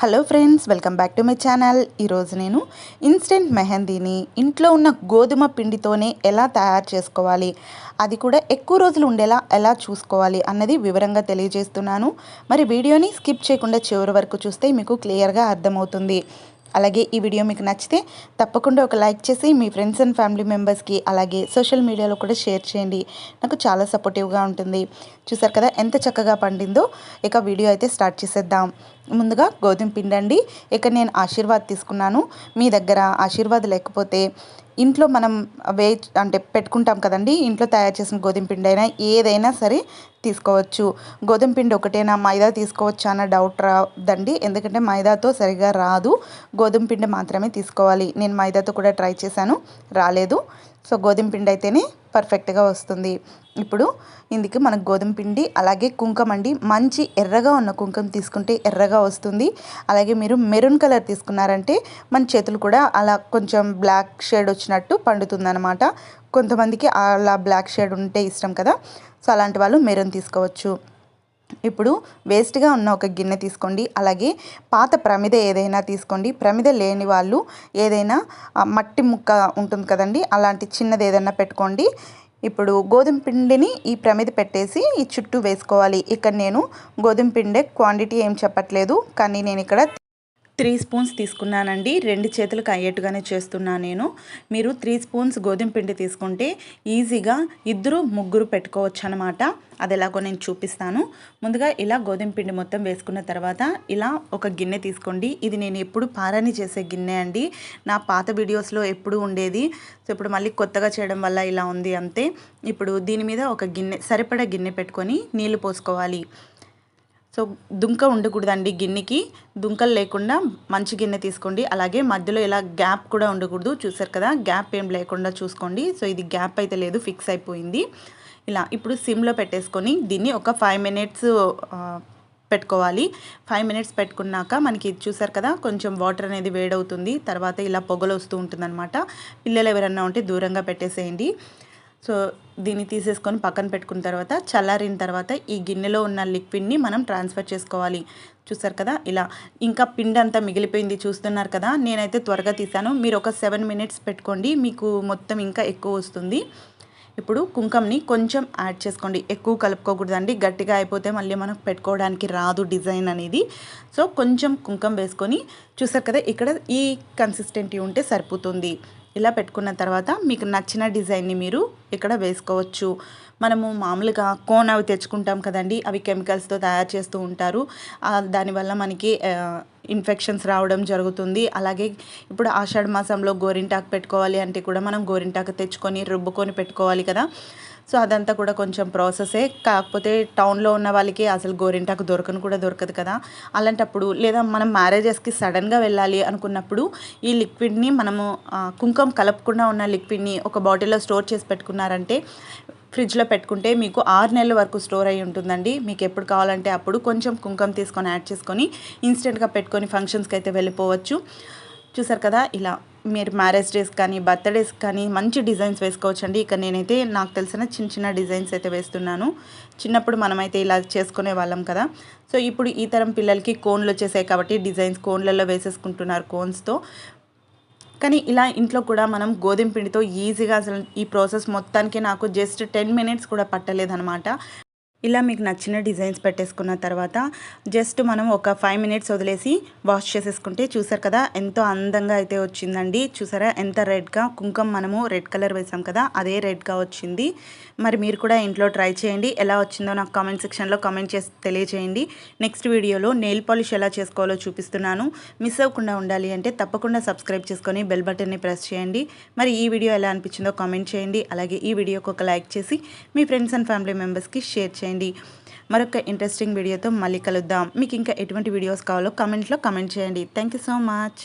Hello friends welcome back to my channel ఈరోజు నేను instant మెహందీని ఇంట్లో ఉన్న గోధుమ పిండితోనే ఎలా తయారు చేసుకోవాలి అది కూడా ఎక్కువ రోజులు ఉండేలా ఎలా చూసుకోవాలి అన్నది వివరంగా తెలియజేస్తున్నాను. మరి వీడియోని స్కిప్ చేయకుండా చివరి వరకు చూస్తే మీకు క్లియర్గా అర్థమవుతుంది. అలాగే ఈ వీడియో మీకు నచ్చితే తప్పకుండా ఒక లైక్ చేసి మీ ఫ్రెండ్స్ అండ్ ఫ్యామిలీ మెంబర్స్కి అలాగే సోషల్ మీడియాలో కూడా షేర్ చేయండి. నాకు చాలా సపోర్టివ్గా ఉంటుంది. చూసారు కదా ఎంత చక్కగా పండిందో. ఇక వీడియో అయితే స్టార్ట్ చేసేద్దాం. ముందుగా గోధుమ పిండి అండి ఇక నేను ఆశీర్వాద్ తీసుకున్నాను. మీ దగ్గర ఆశీర్వాద్ లేకపోతే ఇంట్లో మనం వే అంటే పెట్టుకుంటాం కదండి. ఇంట్లో తయారు చేసిన గోధుమ పిండి అయినా ఏదైనా సరే తీసుకోవచ్చు. గోధుమ పిండి ఒకటేనా? మైదా తీసుకోవచ్చు అన్న డౌట్ రాదండి. ఎందుకంటే మైదాతో సరిగా రాదు. గోధుమ పిండి మాత్రమే తీసుకోవాలి. నేను మైదాతో కూడా ట్రై చేశాను. రాలేదు. సో గోధుమ పిండి అయితేనే పర్ఫెక్ట్గా వస్తుంది. ఇప్పుడు ఇందుకు మనకు గోధుమ పిండి అలాగే కుంకుమ అండి. మంచి ఎర్రగా ఉన్న కుంకుమ తీసుకుంటే ఎర్రగా వస్తుంది. అలాగే మీరు మెరూన్ కలర్ తీసుకున్నారంటే మన చేతులు కూడా అలా కొంచెం బ్లాక్ షేడ్ వచ్చినట్టు పండుతుందన్నమాట. కొంతమందికి అలా బ్లాక్ షేడ్ ఉంటే ఇష్టం కదా. సో అలాంటి వాళ్ళు మెరూన్ తీసుకోవచ్చు. ఇప్పుడు వేస్ట్గా ఉన్న ఒక గిన్నె తీసుకోండి. అలాగే పాత ప్రమిద ఏదైనా తీసుకోండి. ప్రమిద లేని వాళ్ళు ఏదైనా మట్టి ముక్క ఉంటుంది కదండి అలాంటి చిన్నది ఏదైనా పెట్టుకోండి. ఇప్పుడు గోధుమ పిండిని ఈ ప్రమిద పెట్టేసి ఈ చుట్టూ వేసుకోవాలి. ఇక్కడ నేను గోధుమ పిండి క్వాంటిటీ ఏం చెప్పట్లేదు కానీ నేను ఇక్కడ త్రీ స్పూన్స్ తీసుకున్నానండి. రెండు చేతులకు అయ్యేట్టుగానే చేస్తున్నాను నేను. మీరు త్రీ స్పూన్స్ గోధుమ పిండి తీసుకుంటే ఈజీగా ఇద్దరు ముగ్గురు పెట్టుకోవచ్చు అనమాట అది ఎలాగో నేను చూపిస్తాను. ముందుగా ఇలా గోధుమ పిండి మొత్తం వేసుకున్న తర్వాత ఇలా ఒక గిన్నె తీసుకోండి. ఇది నేను ఎప్పుడు పారాని చేసే గిన్నె అండి. నా పాత వీడియోస్లో ఎప్పుడు ఉండేది. సో ఇప్పుడు మళ్ళీ కొత్తగా చేయడం వల్ల ఇలా ఉంది అంతే. ఇప్పుడు దీని మీద ఒక గిన్నె సరిపడా గిన్నె పెట్టుకొని నీళ్ళు పోసుకోవాలి. సో దుంక ఉండకూడదండి గిన్నెకి. దుంకలు లేకుండా మంచి గిన్నె తీసుకోండి. అలాగే మధ్యలో ఇలా గ్యాప్ కూడా ఉండకూడదు. చూసారు కదా గ్యాప్ ఏం లేకుండా చూసుకోండి. సో ఇది గ్యాప్ అయితే లేదు ఫిక్స్ అయిపోయింది. ఇలా ఇప్పుడు సిమ్లో పెట్టేసుకొని దీన్ని ఒక ఫైవ్ మినిట్స్ పెట్టుకోవాలి. ఫైవ్ మినిట్స్ పెట్టుకున్నాక మనకి చూసారు కదా కొంచెం వాటర్ అనేది వేడవుతుంది. తర్వాత ఇలా పొగలు వస్తూ ఉంటుందన్నమాట. పిల్లలు ఎవరన్నా ఉంటే దూరంగా పెట్టేసేయండి. సో దీన్ని తీసేసుకొని పక్కన పెట్టుకున్న తర్వాత చల్లారిన తర్వాత ఈ గిన్నెలో ఉన్న లిక్విడ్ని మనం ట్రాన్స్ఫర్ చేసుకోవాలి. చూసారు కదా? ఇలా. ఇంకా పిండి అంతా మిగిలిపోయింది చూస్తున్నారు కదా? నేనైతే త్వరగా తీసాను. మీరు ఒక సెవెన్ మినిట్స్ పెట్టుకోండి. మీకు మొత్తం ఇంకా ఎక్కువ వస్తుంది. ఇప్పుడు కుంకంని కొంచెం యాడ్ చేసుకోండి. ఎక్కువ కలుపుకోకూడదండి. గట్టిగా అయిపోతే మళ్ళీ మనకు పెట్టుకోవడానికి రాదు డిజైన్ అనేది. సో కొంచెం కుంకం వేసుకొని చూసారు కదా? ఇక్కడ ఈ కన్సిస్టెంటీ ఉంటే సరిపోతుంది. ఇలా పెట్టుకున్న తర్వాత మీకు నచ్చిన డిజైన్ని మీరు ఇక్కడ వేసుకోవచ్చు. మనము మామూలుగా కోన్ అవి తెచ్చుకుంటాం కదండి అవి కెమికల్స్తో తయారు చేస్తూ ఉంటారు. దానివల్ల మనకి ఇన్ఫెక్షన్స్ రావడం జరుగుతుంది. అలాగే ఇప్పుడు ఆషాఢ మాసంలో గోరింటాకు పెట్టుకోవాలి అంటే కూడా మనం గోరింటాకు తెచ్చుకొని రుబ్బుకొని పెట్టుకోవాలి కదా. సో అదంతా కూడా కొంచెం ప్రాసెసే. కాకపోతే టౌన్లో ఉన్న వాళ్ళకి అసలు గోరింటాకు దొరకను కూడా దొరకదు కదా. అలాంటప్పుడు లేదా మనం మ్యారేజెస్కి సడన్గా వెళ్ళాలి అనుకున్నప్పుడు ఈ లిక్విడ్ని మనము కుంకుమ కలపకుండా ఉన్న లిక్విడ్ని ఒక బాటిల్లో స్టోర్ చేసి పెట్టుకున్నారంటే ఫ్రిడ్జ్లో పెట్టుకుంటే మీకు ఆరు నెలల వరకు స్టోర్ అయి ఉంటుందండి. మీకు ఎప్పుడు కావాలంటే అప్పుడు కొంచెం కుంకుమ తీసుకొని యాడ్ చేసుకొని ఇన్స్టెంట్గా పెట్టుకొని ఫంక్షన్స్కి అయితే వెళ్ళిపోవచ్చు. చూసారు కదా ఇలా మీరు మ్యారేజ్ డేస్ కానీ బర్త్డేస్ కానీ మంచి డిజైన్స్ వేసుకోవచ్చు అండి ఇక నేనైతే నాకు తెలిసిన చిన్న చిన్న డిజైన్స్ అయితే వేస్తున్నాను. చిన్నప్పుడు మనమైతే ఇలా చేసుకునే వాళ్ళం కదా. సో ఇప్పుడు ఈ తరం పిల్లలకి కోన్లు వచ్చేసాయి కాబట్టి డిజైన్స్ కోన్లలో వేసేసుకుంటున్నారు కోన్స్తో కానీ ఇలా ఇంట్లో కూడా మనం గోధుమ పిండితో ఈజీగా అసలు ఈ ప్రాసెస్ మొత్తానికి నాకు జస్ట్ టెన్ మినిట్స్ కూడా పట్టలేదనమాట ఇలా మీకు నచ్చిన డిజైన్స్ పెట్టేసుకున్న తర్వాత జస్ట్ మనం ఒక ఫైవ్ మినిట్స్ వదిలేసి వాష్ చేసేసుకుంటే చూసారు కదా ఎంతో అందంగా అయితే వచ్చిందండి. చూసారా ఎంత రెడ్గా కుంకుమ మనము రెడ్ కలర్ వేసాం కదా అదే రెడ్గా వచ్చింది. మరి మీరు కూడా ఇంట్లో ట్రై చేయండి. ఎలా వచ్చిందో నాకు కామెంట్ సెక్షన్లో కామెంట్ చేసి తెలియజేయండి నెక్స్ట్ వీడియోలో నెయిల్ పాలిష్ ఎలా చేసుకోవాలో చూపిస్తున్నాను. మిస్ అవ్వకుండా ఉండాలి అంటే తప్పకుండా సబ్స్క్రైబ్ చేసుకొని బెల్ బటన్ని ప్రెస్ చేయండి. మరి ఈ వీడియో ఎలా అనిపించిందో కామెంట్ చేయండి. అలాగే ఈ వీడియోకి ఒక లైక్ చేసి మీ ఫ్రెండ్స్ అండ్ ఫ్యామిలీ మెంబర్స్కి షేర్ చేయండి. చేయండి. మరొక ఇంట్రెస్టింగ్ వీడియోతో మళ్ళీ కలుద్దాం. మీకు ఇంకా ఎటువంటి వీడియోస్ కావాలో కమెంట్లో కమెంట్ చేయండి. Thank so much